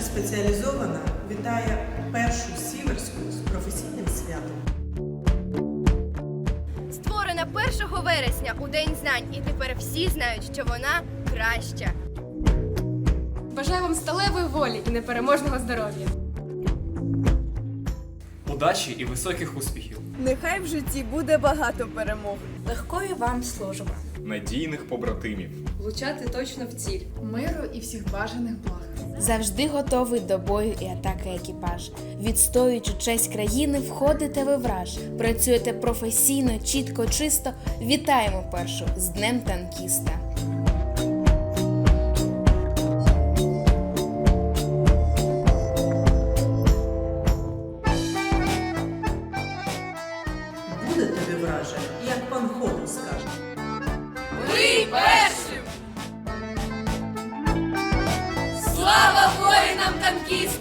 спеціалізована вітає першу сіверську з професійним святом. Створена 1 вересня у День знань, і тепер всі знають, що вона краща. Бажаю вам сталевої волі і непереможного здоров'я. удачі і високих успіхів, Нехай в житті буде багато перемог. Легкої вам служби. надійних побратимів. Влучати точно в ціль. миру і всіх бажаних благ. Завжди готовий до бою і атаки екіпаж. Відстоюючи честь країни, входите ви враж. Працюєте професійно, чітко, чисто. Вітаємо першу з Днем танкіста. Буде тобі враже, як пан Хорус скаже. Слава воїнам танкістам! Слава ЗСУ!